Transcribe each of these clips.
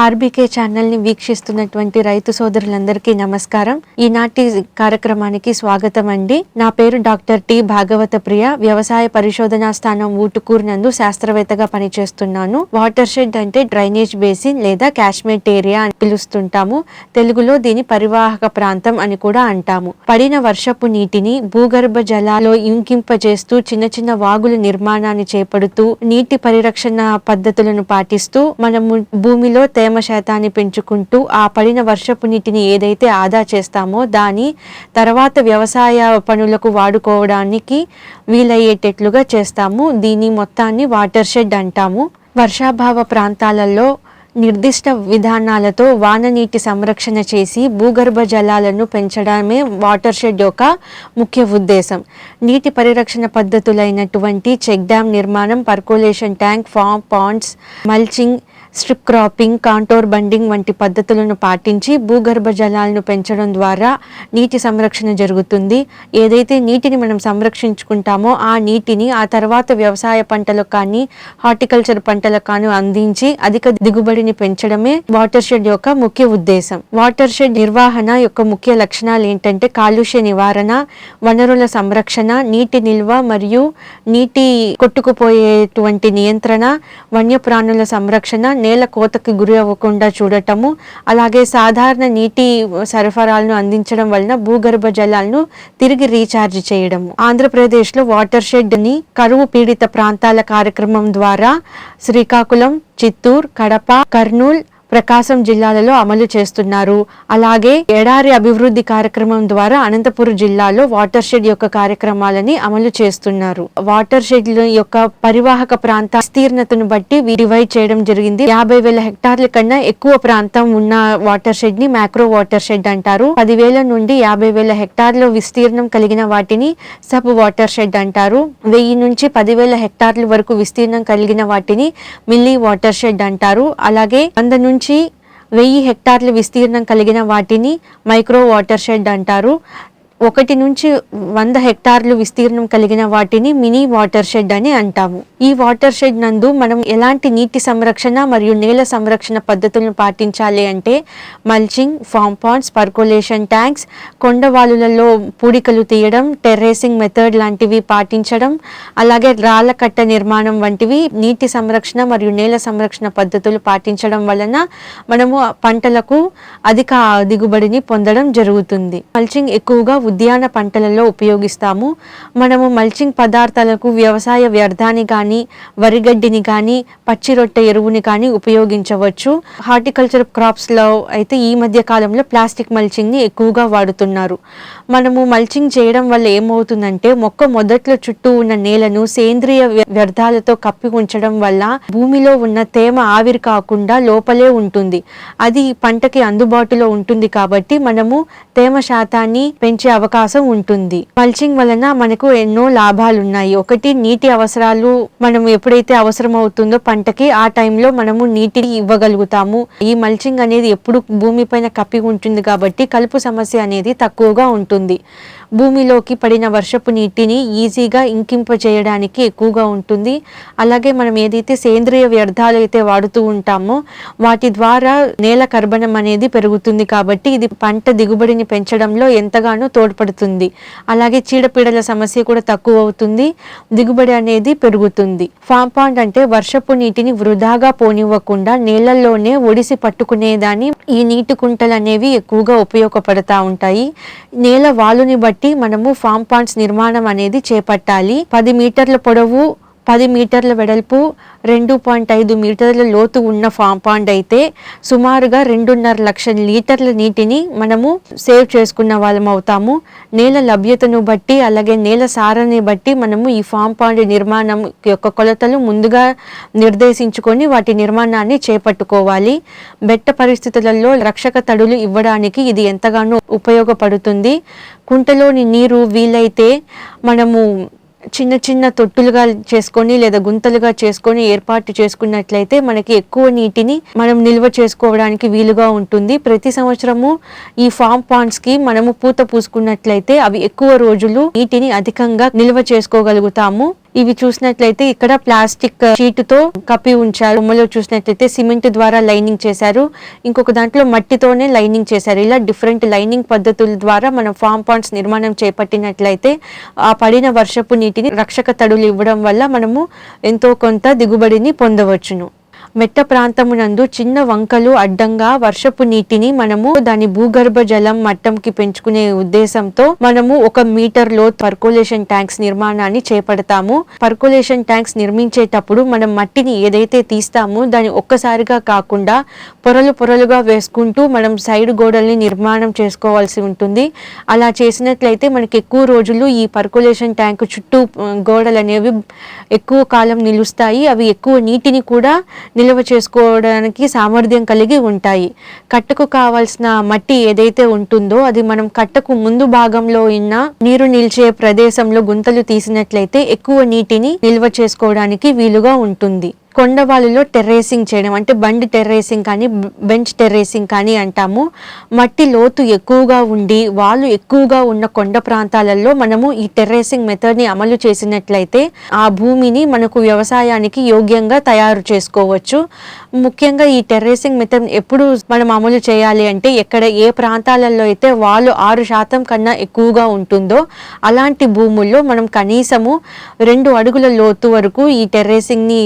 RBK ఛానల్ని వీక్షిస్తున్నటువంటి రైతు సోదరులందరికీ నమస్కారం. ఈనాటి కార్యక్రమానికి స్వాగతం అండి. నా పేరు డాక్టర్ టి భాగవత ప్రియ వ్యవసాయ పరిశోధనా స్థానం ఊటుకూరు నందు శాస్త్రవేత్తగా పనిచేస్తున్నాను. వాటర్ షెడ్ అంటే డ్రైనేజ్ బేసిన్ లేదా కాశ్మీర్ ఏరియా అని పిలుస్తుంటాము. తెలుగులో దీని పరివాహక ప్రాంతం అని కూడా అంటాము. పడిన వర్షపు నీటిని భూగర్భ జలాల్లో ఇంకింపజేస్తూ చిన్న చిన్న వాగుల నిర్మాణాన్ని చేపడుతూ నీటి పరిరక్షణ పద్ధతులను పాటిస్తూ మనము భూమిలో తేమ శాతాన్ని పెంచుకుంటూ ఆ పడిన వర్షపు నీటిని ఏదైతే ఆదా చేస్తామో దాని తర్వాత వ్యవసాయ పనులకు వాడుకోవడానికి వీలయ్యేటట్లుగా చేస్తాము. దీని మొత్తాన్ని వాటర్ షెడ్ అంటాము. వర్షాభావ ప్రాంతాలలో నిర్దిష్ట విధానాలతో వాన నీటి సంరక్షణ చేసి భూగర్భ జలాలను పెంచడమే వాటర్ షెడ్ యొక్క ముఖ్య ఉద్దేశం. నీటి పరిరక్షణ పద్ధతులైనటువంటి చెక్ డ్యామ్ నిర్మాణం percolation tank farm ponds mulching strip cropping contour bunding వంటి పద్ధతులను పాటించి భూగర్భ జలాలను పెంచడం ద్వారా నీటి సంరక్షణ జరుగుతుంది. ఏదైతే నీటిని మనం సంరక్షించుకుంటామో ఆ నీటిని ఆ తర్వాత వ్యవసాయ పంటలకు కానీ హార్టికల్చర్ పంటలకు కానీ అందించి అధిక దిగుబడిని పెంచడమే వాటర్ షెడ్ యొక్క ముఖ్య ఉద్దేశం. వాటర్ షెడ్ నిర్వహణ యొక్క ముఖ్య లక్షణాలు ఏంటంటే కాలుష్య నివారణ వనరుల సంరక్షణ నీటి నిల్వ మరియు నీటి కొట్టుకుపోయేటువంటి నియంత్రణ వన్యప్రాణుల సంరక్షణ నేల కోతకి గురి అవ్వకుండా చూడటము అలాగే సాధారణ నీటి సరఫరాలను అందించడం వలన భూగర్భ జలాలను తిరిగి రీఛార్జ్ చేయడము. ఆంధ్రప్రదేశ్లో వాటర్ షెడ్ని కరువు పీడిత ప్రాంతాల కార్యక్రమం ద్వారా శ్రీకాకుళం చిత్తూరు కడప కర్నూలు ప్రకాశం జిల్లాలలో అమలు చేస్తున్నారు. అలాగే ఎడారి అభివృద్ధి కార్యక్రమం ద్వారా అనంతపురం జిల్లాలో వాటర్ షెడ్ యొక్క కార్యక్రమాలని అమలు చేస్తున్నారు. వాటర్ షెడ్ యొక్క పరివాహక ప్రాంత విస్తీర్ణతను బట్టి డివైడ్ చేయడం జరిగింది. యాభై వేల హెక్టార్ల కన్నా ఎక్కువ ప్రాంతం ఉన్న వాటర్ షెడ్ని మ్యాక్రో వాటర్ షెడ్ అంటారు. పదివేల నుండి యాభై వేల హెక్టార్ల విస్తీర్ణం కలిగిన వాటిని సబ్ వాటర్ షెడ్ అంటారు. వెయ్యి నుంచి పదివేల హెక్టార్ల వరకు విస్తీర్ణం కలిగిన వాటిని మిల్లీ వాటర్ షెడ్ అంటారు. అలాగే వంద నుంచి వెయ్యి హెక్టార్ల విస్తీర్ణం కలిగిన వాటిని మైక్రో వాటర్ షెడ్ అంటారు. ఒకటి నుంచి వంద హెక్టార్లు విస్తీర్ణం కలిగిన వాటిని మినీ వాటర్ షెడ్ అని అంటాము. ఈ వాటర్ షెడ్ నందు మనం ఎలాంటి నీటి సంరక్షణ మరియు నేల సంరక్షణ పద్ధతులను పాటించాలి అంటే mulching farm ponds percolation tanks కొండవాలులలో పూడికలు తీయడం టెర్రేసింగ్ మెథడ్ లాంటివి పాటించడం అలాగే రాళ్ళ కట్ట నిర్మాణం వంటివి నీటి సంరక్షణ మరియు నేల సంరక్షణ పద్ధతులు పాటించడం వలన మనము పంటలకు అధిక దిగుబడిని పొందడం జరుగుతుంది. మల్చింగ్ ఎక్కువగా ఉద్యాన పంటలలో ఉపయోగిస్తాము. మనము మల్చింగ్ పదార్థాలకు వ్యవసాయ వ్యర్థాన్ని కానీ వరిగడ్డిని కానీ పచ్చి రొట్టె ఎరువుని కానీ ఉపయోగించవచ్చు. హార్టికల్చర్ క్రాప్స్లో అయితే ఈ మధ్య కాలంలో ప్లాస్టిక్ మల్చింగ్ని ఎక్కువగా వాడుతున్నారు. మనము మల్చింగ్ చేయడం వల్ల ఏమవుతుందంటే మొక్క మొదట్లో చుట్టూ ఉన్న నేలను సేంద్రియ వ్యర్థాలతో కప్పి ఉంచడం వల్ల భూమిలో ఉన్న తేమ ఆవిరి కాకుండా లోపలే ఉంటుంది. అది పంటకి అందుబాటులో ఉంటుంది కాబట్టి మనము తేమ శాతాన్ని పెంచే అవకాశం ఉంటుంది. మల్చింగ్ వలన మనకు ఎన్నో లాభాలు ఉన్నాయి ఒకటి నీటి అవసరాలు మనం ఎప్పుడైతే అవసరం అవుతుందో పంటకి ఆ టైంలో మనము నీటిని ఇవ్వగలుగుతాము. ఈ మల్చింగ్ అనేది ఎప్పుడు భూమిపైన కప్పి ఉంటుంది కాబట్టి కలుపు సమస్య అనేది తక్కువగా ఉంటుంది. భూమిలోకి పడిన వర్షపు నీటిని ఈజీగా ఇంకింప చేయడానికి ఎక్కువగా ఉంటుంది. అలాగే మనం ఏదైతే సేంద్రియ వ్యర్థాలు అయితే వాడుతూ ఉంటామో వాటి ద్వారా నేల కర్బనం అనేది పెరుగుతుంది కాబట్టి ఇది పంట దిగుబడిని పెంచడంలో ఎంతగానో తోడ్పడుతుంది అలాగే చీడపీడల సమస్య కూడా తక్కువ అవుతుంది దిగుబడి అనేది పెరుగుతుంది. ఫామ్ పాండ్ అంటే వర్షపు నీటిని వృధాగా పోనివ్వకుండా నేలల్లోనే ఒడిసి పట్టుకునేదాన్ని ఈ నీటి కుంటలు అనేవి ఎక్కువగా ఉపయోగపడతా ఉంటాయి. నేల వాలుని బట్టి మనము ఫామ్ పాండ్స్ నిర్మాణం అనేది చేపట్టాలి. పది మీటర్ల పొడవు పది మీటర్ల వెడల్పు రెండు పాయింట్ ఐదు మీటర్ల లోతు ఉన్న ఫామ్ పాండ్ అయితే సుమారుగా రెండున్నర లక్షల లీటర్ల నీటిని మనము సేవ్ చేసుకున్న వాళ్ళం అవుతాము. నేల లభ్యతను బట్టి అలాగే నేల సారాన్ని బట్టి మనము ఈ ఫామ్ పాండ్ నిర్మాణం యొక్క కొలతలు ముందుగా నిర్దేశించుకొని వాటి నిర్మాణాన్ని చేపట్టుకోవాలి. బెట్ట పరిస్థితులలో రక్షక తడులు ఇవ్వడానికి ఇది ఎంతగానో ఉపయోగపడుతుంది. కుంటలోని నీరు వీలైతే మనము చిన్న చిన్న తొట్టులుగా చేసుకొని లేదా గుంతలుగా చేసుకొని ఏర్పాటు చేసుకున్నట్లయితే మనకి ఎక్కువ నీటిని మనం నిల్వ చేసుకోవడానికి వీలుగా ఉంటుంది. ప్రతి సంవత్సరము ఈ ఫామ్ పాండ్స్కి మనము పూత పూసుకున్నట్లయితే అవి ఎక్కువ రోజులు నీటిని అధికంగా నిల్వ చేసుకోగలుగుతాము. ఇవి చూసినట్లయితే ఇక్కడ ప్లాస్టిక్ uh, షీట్తో కప్పి ఉంచారు. బొమ్మలో చూసినట్లయితే సిమెంట్ ద్వారా లైనింగ్ చేశారు. ఇంకొక దాంట్లో మట్టితోనే లైనింగ్ చేశారు. ఇలా డిఫరెంట్ లైనింగ్ పద్ధతుల ద్వారా మనం ఫామ్ పాండ్స్ నిర్మాణం చేపట్టినట్లయితే ఆ పడిన వర్షపు నీటిని రక్షక తడులు ఇవ్వడం వల్ల మనము ఎంతో కొంత దిగుబడిని పొందవచ్చును. మెట్ట ప్రాంతమునందు చిన్న వంకలు అడ్డంగా వర్షపు నీటిని మనము దాని భూగర్భ జలం మట్టంకి పెంచుకునే ఉద్దేశంతో మనము ఒక మీటర్లో పర్కులేషన్ ట్యాంక్స్ నిర్మాణాన్ని చేపడతాము. పర్కులేషన్ ట్యాంక్స్ నిర్మించేటప్పుడు మనం మట్టిని ఏదైతే తీస్తామో దాన్ని ఒక్కసారిగా కాకుండా పొరలు పొరలుగా వేసుకుంటూ మనం సైడ్ గోడల్ని నిర్మాణం చేసుకోవాల్సి ఉంటుంది. అలా చేసినట్లయితే మనకి ఎక్కువ రోజులు ఈ పర్కులేషన్ ట్యాంక్ చుట్టూ గోడలు అనేవి ఎక్కువ కాలం నిలుస్తాయి. అవి ఎక్కువ నీటిని కూడా నిల్వ చేసుకోవడానికి సామర్థ్యం కలిగి ఉంటాయి. కట్టకు కావాల్సిన మట్టి ఏదైతే ఉంటుందో అది మనం కట్టకు ముందు భాగంలో ఉన్న నీరు నిలిచే ప్రదేశంలో గుంతలు తీసినట్లయితే ఎక్కువ నీటిని నిల్వ చేసుకోవడానికి వీలుగా ఉంటుంది. కొండవాళ్ళలో టెర్రేసింగ్ చేయడం అంటే బండి టెర్రేసింగ్ కానీ బెంచ్ టెర్రేసింగ్ కానీ అంటాము. మట్టి లోతు ఎక్కువగా ఉండి వాళ్ళు ఎక్కువగా ఉన్న కొండ ప్రాంతాలలో మనము ఈ టెర్రేసింగ్ మెథడ్ని అమలు చేసినట్లయితే ఆ భూమిని మనకు వ్యవసాయానికి యోగ్యంగా తయారు చేసుకోవచ్చు. ముఖ్యంగా ఈ టెర్రేసింగ్ మెథడ్ ఎప్పుడు మనం అమలు చేయాలి అంటే ఎక్కడ ఏ ప్రాంతాలలో అయితే వాళ్ళు ఆరు శాతం కన్నా ఎక్కువగా ఉంటుందో అలాంటి భూముల్లో మనం కనీసము రెండు అడుగుల లోతు వరకు ఈ టెర్రేసింగ్ని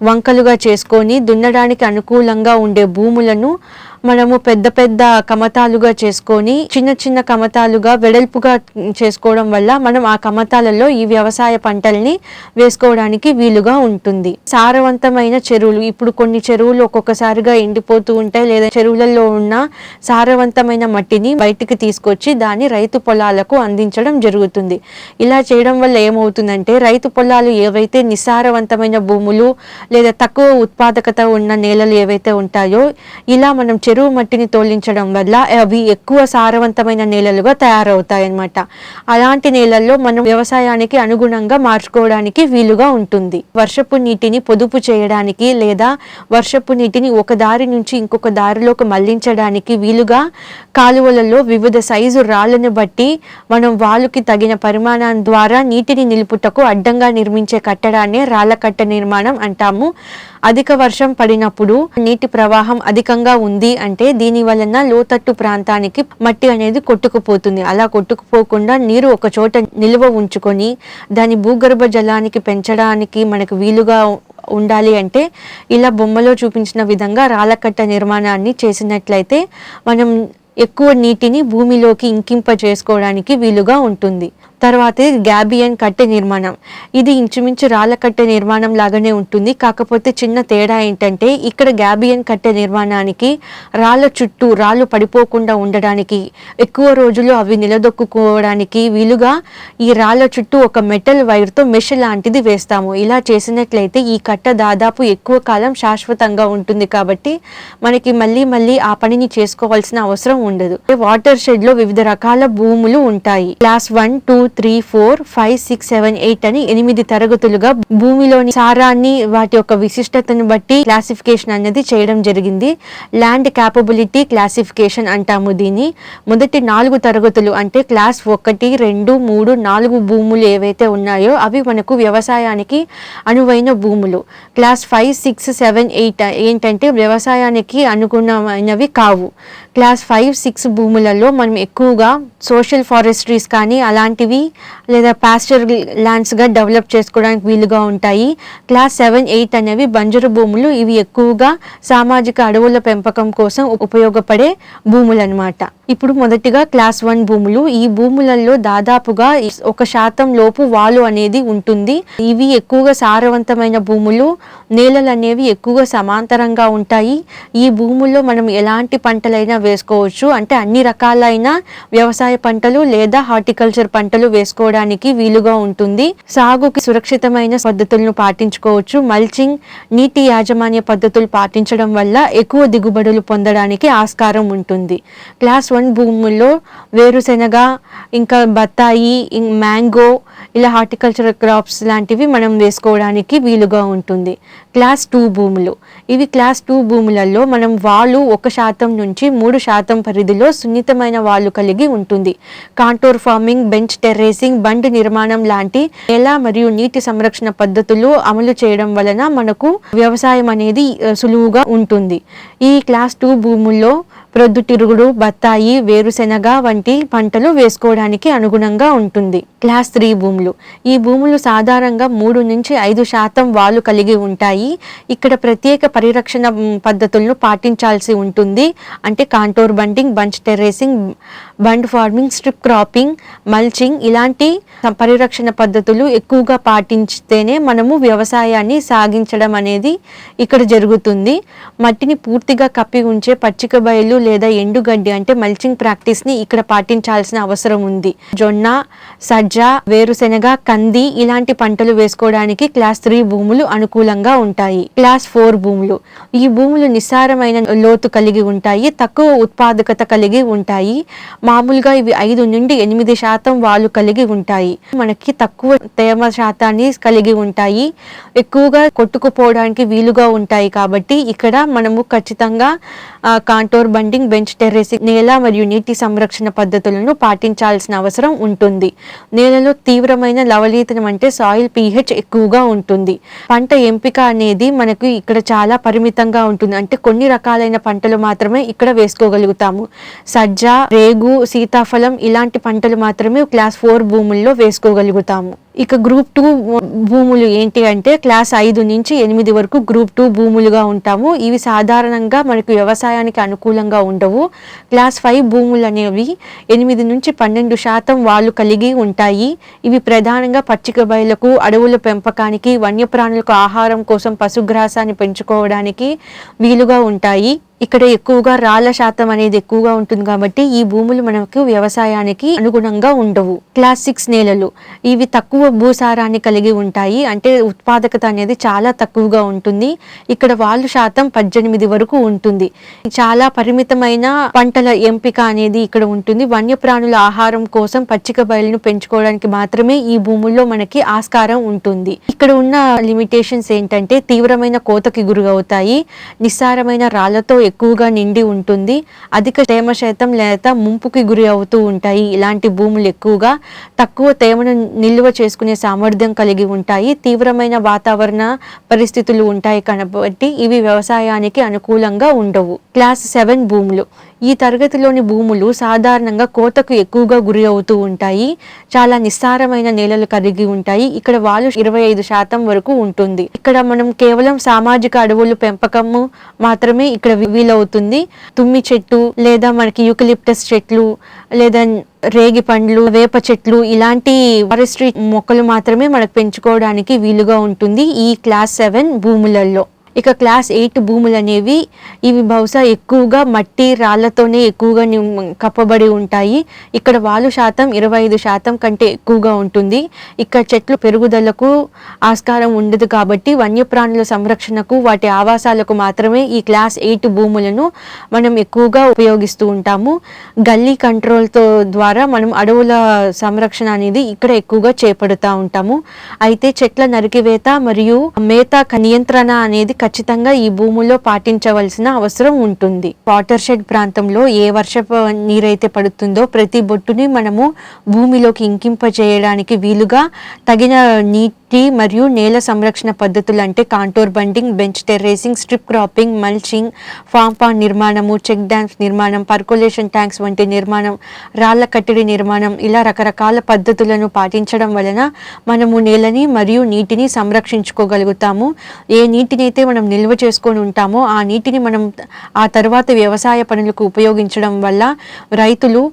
వంకలుగా చేసుకొని దున్నడానికి అనుకూలంగా ఉండే భూములను మనము పెద్ద పెద్ద కమతాలుగా చేసుకొని చిన్న చిన్న కమతాలుగా వెడల్పుగా చేసుకోవడం వల్ల మనం ఆ కమతాలలో ఈ వ్యవసాయ పంటల్ని వేసుకోవడానికి వీలుగా ఉంటుంది. సారవంతమైన చెరువులు ఇప్పుడు కొన్ని చెరువులు ఒక్కొక్కసారిగా ఎండిపోతూ ఉంటాయి లేదా చెరువులలో ఉన్న సారవంతమైన మట్టిని బయటికి తీసుకొచ్చి దాన్ని రైతు పొలాలకు అందించడం జరుగుతుంది. ఇలా చేయడం వల్ల ఏమవుతుందంటే రైతు పొలాలు ఏవైతే నిస్సారవంతమైన భూములు లేదా తక్కువ ఉత్పాదకత ఉన్న నేలలు ఏవైతే ఉంటాయో ఇలా మనం చెరువు మట్టిని తోలించడం వల్ల అవి ఎక్కువ సారవంతమైన నేలలుగా తయారవుతాయి అన్నమాట అలాంటి నేలల్లో మనం వ్యవసాయానికి అనుగుణంగా మార్చుకోవడానికి వీలుగా ఉంటుంది. వర్షపు నీటిని పొదుపు చేయడానికి లేదా వర్షపు నీటిని ఒక దారి నుంచి ఇంకొక దారిలోకి మళ్ళించడానికి వీలుగా కాలువలలో వివిధ సైజు రాళ్ళను బట్టి మనం వాలుకి తగిన పరిమాణం ద్వారా నీటిని నిలుపుటకు అడ్డంగా నిర్మించే కట్టడాన్ని రాళ్ళ కట్ట నిర్మాణం అంటాము. అధిక వర్షం పడినప్పుడు నీటి ప్రవాహం అధికంగా ఉంది అంటే దీని వలన లోతట్టు ప్రాంతానికి మట్టి అనేది కొట్టుకుపోతుంది. అలా కొట్టుకుపోకుండా నీరు ఒక చోట నిల్వ ఉంచుకొని దాని భూగర్భ జలానికి పెంచడానికి మనకు వీలుగా ఉండాలి అంటే ఇలా బొమ్మలో చూపించిన విధంగా రాళ్ళకట్ట నిర్మాణాన్ని చేసినట్లయితే మనం ఎక్కువ నీటిని భూమిలోకి ఇంకింప చేసుకోవడానికి వీలుగా ఉంటుంది. తర్వాత గ్యాబియన్ కట్టె నిర్మాణం. ఇది ఇంచుమించు రాళ్ళ కట్టె నిర్మాణం లాగానే ఉంటుంది. కాకపోతే చిన్న తేడా ఏంటంటే ఇక్కడ గ్యాబియన్ కట్టె నిర్మాణానికి రాళ్ళ చుట్టూ రాళ్ళు పడిపోకుండా ఉండడానికి ఎక్కువ రోజులు అవి నిలదొక్కుకోవడానికి వీలుగా ఈ రాళ్ళ చుట్టూ ఒక మెటల్ వైర్తో మెష్ లాంటిది వేస్తాము. ఇలా చేసినట్లయితే ఈ కట్ట దాదాపు ఎక్కువ కాలం శాశ్వతంగా ఉంటుంది కాబట్టి మనకి మళ్ళీ మళ్ళీ ఆ పనిని చేసుకోవాల్సిన అవసరం ఉండదు. వాటర్ షెడ్లో వివిధ రకాల భూములు ఉంటాయి. Class one two three four five six seven eight అని ఎనిమిది తరగతులుగా భూమిలోని సారాన్ని వాటి యొక్క విశిష్టతను బట్టి క్లాసిఫికేషన్ అనేది చేయడం జరిగింది. ల్యాండ్ క్యాపబిలిటీ క్లాసిఫికేషన్ అంటాము దీన్ని. మొదటి నాలుగు తరగతులు అంటే క్లాస్ ఒకటి రెండు మూడు నాలుగు భూములు ఏవైతే ఉన్నాయో అవి మనకు వ్యవసాయానికి అనువైన భూములు. Class five six seven eight ఏంటంటే వ్యవసాయానికి అనుగుణమైనవి కావు. క్లాస్ ఫైవ్ సిక్స్ భూములలో మనం ఎక్కువగా సోషల్ ఫారెస్ట్రీస్ కానీ అలాంటివి లేదా పాస్చర్ ల్యాండ్స్గా డెవలప్ చేసుకోవడానికి వీలుగా ఉంటాయి. క్లాస్ సెవెన్ ఎయిట్ అనేవి బంజరు భూములు. ఇవి ఎక్కువగా సామాజిక అడవుల పెంపకం కోసం ఉపయోగపడే భూములు అన్నమాట ఇప్పుడు మొదటిగా క్లాస్ వన్ భూములు. ఈ భూములలో దాదాపుగా ఒక శాతం లోపు వాలు అనేది ఉంటుంది. ఇవి ఎక్కువగా సారవంతమైన భూములు. నేలలు అనేవి ఎక్కువగా సమాంతరంగా ఉంటాయి. ఈ భూముల్లో మనం ఎలాంటి పంటలైనా వేసుకోవచ్చు. అంటే అన్ని రకాలైన వ్యవసాయ పంటలు లేదా హార్టికల్చర్ పంటలు వేసుకోవడానికి వీలుగా ఉంటుంది. సాగుకి సురక్షితమైన పద్ధతులను పాటించుకోవచ్చు. మల్చింగ్ నీటి యాజమాన్య పద్ధతులు పాటించడం వల్ల ఎక్కువ దిగుబడులు పొందడానికి ఆస్కారం ఉంటుంది. క్లాస్ వన్ భూముల్లో వేరుశెనగ ఇంకా బత్తాయి మ్యాంగో ఇలా హార్టికల్చర్ క్రాప్స్ లాంటివి మనం వేసుకోవడానికి వీలుగా ఉంటుంది. క్లాస్ టూ భూములు. ఇవి క్లాస్ టూ భూములలో మనం వాళ్ళు ఒక శాతం నుంచి మూడు శాతం పరిధిలో సున్నితమైన వాళ్ళు కలిగి ఉంటుంది. Contour farming bench terracing bund నిర్మాణం లాంటి నేల మరియు నీటి సంరక్షణ పద్ధతులు అమలు చేయడం వలన మనకు వ్యవసాయం అనేది సులువుగా ఉంటుంది. ఈ క్లాస్ టూ భూముల్లో ప్రొద్దుతిరుగుడు బత్తాయి వేరుశెనగ వంటి పంటలు వేసుకోవడానికి అనుగుణంగా ఉంటుంది. క్లాస్ త్రీ భూములు. ఈ భూములు సాధారణంగా మూడు నుంచి ఐదు శాతం వాలు కలిగి ఉంటాయి. ఇక్కడ ప్రత్యేక పరిరక్షణ పద్ధతులను పాటించాల్సి ఉంటుంది. అంటే contour bunding bench terracing bund farming strip cropping mulching ఇలాంటి పరిరక్షణ పద్ధతులు ఎక్కువగా పాటించితేనే మనము వ్యవసాయాన్ని సాగించడం అనేది ఇక్కడ జరుగుతుంది. మట్టిని పూర్తిగా కప్పి ఉంచే పచ్చిక బయలు లేదా ఎండుగడ్డి అంటే మల్చింగ్ ప్రాక్టీస్ని ఇక్కడ పాటించాల్సిన అవసరం ఉంది. జొన్న సజ్జ వేరుశెనగ కంది ఇలాంటి పంటలు వేసుకోవడానికి క్లాస్ త్రీ భూములు అనుకూలంగా ఉంటాయి. క్లాస్ ఫోర్ భూములు. ఈ భూములు నిస్సారమైన లోతు కలిగి ఉంటాయి తక్కువ ఉత్పాదకత కలిగి ఉంటాయి. మామూలుగా ఇవి ఐదు నుండి ఎనిమిది శాతం వాళ్ళు కలిగి ఉంటాయి. మనకి తక్కువ తేమ శాతాన్ని కలిగి ఉంటాయి. ఎక్కువగా కొట్టుకుపోవడానికి వీలుగా ఉంటాయి కాబట్టి ఇక్కడ మనము ఖచ్చితంగా కాంటోర్ బండింగ్ బెంచ్ టెర్రేసింగ్ నేల మరియు నీటి సంరక్షణ పద్ధతులను పాటించాల్సిన అవసరం ఉంటుంది. నేలలో తీవ్రమైన లవలీతనం అంటే సాయిల్ పీహెచ్ ఎక్కువగా ఉంటుంది. పంట ఎంపిక అనేది మనకు ఇక్కడ చాలా పరిమితంగా ఉంటుంది. అంటే కొన్ని రకాలైన పంటలు మాత్రమే ఇక్కడ వేసుకోగలుగుతాము. సజ్జ రేగు సీతాఫలం ఇలాంటి పంటలు మాత్రమే క్లాస్ ఫోర్ భూముల్లో వేసుకోగలుగుతాము. ఇక గ్రూప్ టూ భూములు ఏంటి అంటే క్లాస్ ఐదు నుంచి ఎనిమిది వరకు గ్రూప్ టూ భూములుగా ఉంటాము. ఇవి సాధారణంగా మనకు వ్యవసాయానికి అనుకూలంగా ఉండవు. క్లాస్ ఫైవ్ భూములు అనేవి ఎనిమిది నుంచి పన్నెండు శాతం వాళ్ళు కలిగి ఉంటాయి. ఇవి ప్రధానంగా పచ్చిక బయలకు అడవుల పెంపకానికి వన్యప్రాణులకు ఆహారం కోసం పశుగ్రాసాన్ని పెంచుకోవడానికి వీలుగా ఉంటాయి. ఇక్కడ ఎక్కువగా రాళ్ళ శాతం అనేది ఎక్కువగా ఉంటుంది కాబట్టి ఈ భూములు మనకు వ్యవసాయానికి అనుగుణంగా ఉండవు. క్లాస్ సిక్స్ నేలలు ఇవి తక్కువ భూసారాన్ని కలిగి ఉంటాయి. అంటే ఉత్పాదకత అనేది చాలా తక్కువగా ఉంటుంది. ఇక్కడ వాళ్ళు శాతం పద్దెనిమిది వరకు ఉంటుంది. చాలా పరిమితమైన పంటల ఎంపిక అనేది ఇక్కడ ఉంటుంది. వన్యప్రాణుల ఆహారం కోసం పచ్చిక బయలును పెంచుకోవడానికి మాత్రమే ఈ భూముల్లో మనకి ఆస్కారం ఉంటుంది. ఇక్కడ ఉన్న లిమిటేషన్స్ ఏంటంటే తీవ్రమైన కోతకి గురవుతాయి. నిస్సారమైన రాళ్ళతో ఎక్కువగా నిండి ఉంటుంది. అధిక తేమ శాతం లేదా ముంపుకి గురి అవుతూ ఉంటాయి. ఇలాంటి భూములు ఎక్కువగా తక్కువ తేమను నిల్వ చేసుకునే సామర్థ్యం కలిగి ఉంటాయి. తీవ్రమైన వాతావరణ పరిస్థితులు ఉంటాయి. కాబట్టి ఇవి వ్యవసాయానికి అనుకూలంగా ఉండవు. క్లాస్ సెవెన్ భూములు. ఈ తరగతిలోని భూములు సాధారణంగా కోతకు ఎక్కువగా గురి అవుతూ ఉంటాయి. చాలా నిస్సారమైన నేలలు కలిగి ఉంటాయి. ఇక్కడ వాళ్ళు ఇరవై ఐదు శాతం వరకు ఉంటుంది. ఇక్కడ మనం కేవలం సామాజిక అడవులు పెంపకము మాత్రమే ఇక్కడ వీలవుతుంది. తుమ్మి చెట్టు లేదా మనకి యూకలిప్టస్ చెట్లు లేదా రేగి పండ్లు వేప చెట్లు ఇలాంటి ఫారెస్ట్రీ మొక్కలు మాత్రమే మనకు పెంచుకోవడానికి వీలుగా ఉంటుంది ఈ క్లాస్ సెవెన్ భూములలో. ఇక క్లాస్ ఎయిట్ భూములు అనేవి ఇవి బహుశా ఎక్కువగా మట్టి రాళ్ళతోనే ఎక్కువగా కప్పబడి ఉంటాయి. ఇక్కడ వాలు శాతం ఇరవై ఐదు శాతం కంటే ఎక్కువగా ఉంటుంది. ఇక్కడ చెట్లు పెరుగుదలకు ఆస్కారం ఉండదు కాబట్టి వన్యప్రాణుల సంరక్షణకు వాటి ఆవాసాలకు మాత్రమే ఈ క్లాస్ ఎయిట్ భూములను మనం ఎక్కువగా ఉపయోగిస్తూ ఉంటాము. గల్లీ కంట్రోల్తో ద్వారా మనం అడవుల సంరక్షణ అనేది ఇక్కడ ఎక్కువగా చేపడుతూ ఉంటాము. అయితే చెట్ల నరికివేత మరియు మేత నియంత్రణ అనేది ఖచ్చితంగా ఈ భూముల్లో పాటించవలసిన అవసరం ఉంటుంది. వాటర్ షెడ్ ప్రాంతంలో ఏ వర్షపు నీరైతే పడుతుందో ప్రతి బొట్టుని మనము భూమిలోకి ఇంకింప చేయడానికి వీలుగా తగిన నీటి టీ మరియు నేల సంరక్షణ పద్ధతులు అంటే contour bunding bench terracing strip cropping mulching farm pond నిర్మాణము చెక్ డ్యామ్స్ నిర్మాణం పర్కులేషన్ ట్యాంక్స్ వంటి నిర్మాణం రాళ్ళ కట్టడి నిర్మాణం ఇలా రకరకాల పద్ధతులను పాటించడం వలన మనము నేలని మరియు నీటిని సంరక్షించుకోగలుగుతాము. ఏ నీటినైతే మనం నిల్వ చేసుకొని ఉంటామో ఆ నీటిని మనం ఆ తర్వాత వ్యవసాయ పనులకు ఉపయోగించడం వల్ల రైతులు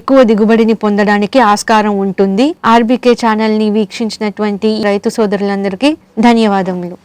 ఎక్కువ దిగుబడిని పొందడానికి ఆస్కారం ఉంటుంది. ఆర్బీకే ఛానల్ని వీక్షించినటువంటి రైతు సోదరులందరికీ ధన్యవాదములు.